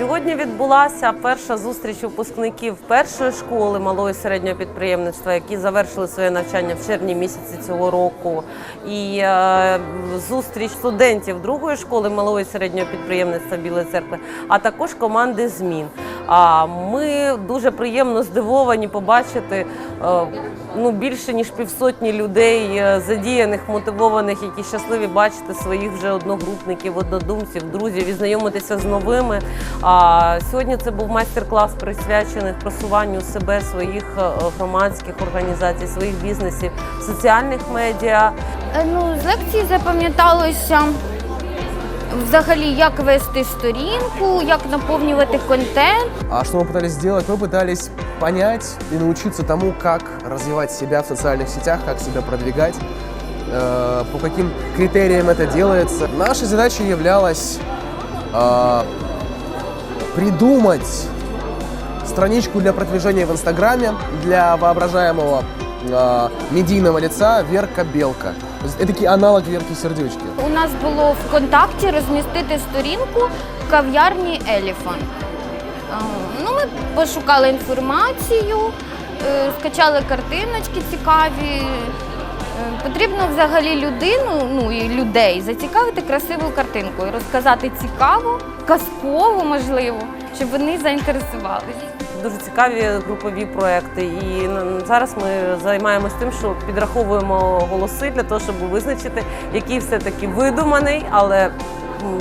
Сьогодні відбулася перша зустріч випускників першої школи малого і середнього підприємництва, які завершили своє навчання в червні місяці цього року. І е, зустріч студентів другої школи малого і середнього підприємництва Білої церкви, а також команди змін. А ми дуже приємно здивовані побачити е, ну, більше ніж півсотні людей е, задіяних, мотивованих, які щасливі бачити своїх вже одногрупників, однодумців, друзів і знайомитися з новими. А сьогодні це був майстер-клас присвячений просуванню себе, своїх е, громадських організацій, своїх бізнесів, соціальних медіа. Ну, з лекції запам'яталося взагалі, як вести сторінку, як наповнювати контент. А что мы пытались сделать? Мы пытались понять и научиться тому, как развивать себя в социальных сетях, как себя продвигать, э, по каким критериям это делается. Нашей задачей являлось э, придумать страничку для продвижения в Инстаграме для воображаемого медийного лица Верка Белка. Есть Это аналог Верки Сердючки. У нас було в контакті розмістити сторінку кав'ярні Еліфант. Е, Ну, ми пошукали інформацію, е, скачали картиночки цікаві. Е, Потрібно взагалі людину, ну і людей зацікавити красивою картинкою, розказати цікаво, казково, можливо, щоб вони заінтересувалися. Дуже цікаві групові проекти. І зараз ми займаємося тим, що підраховуємо голоси для того, щоб визначити, який все-таки видуманий, але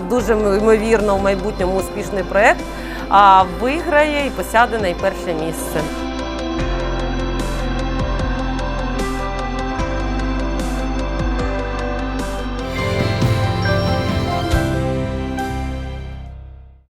дуже ймовірно в майбутньому успішний проект. А виграє і посяде найперше місце.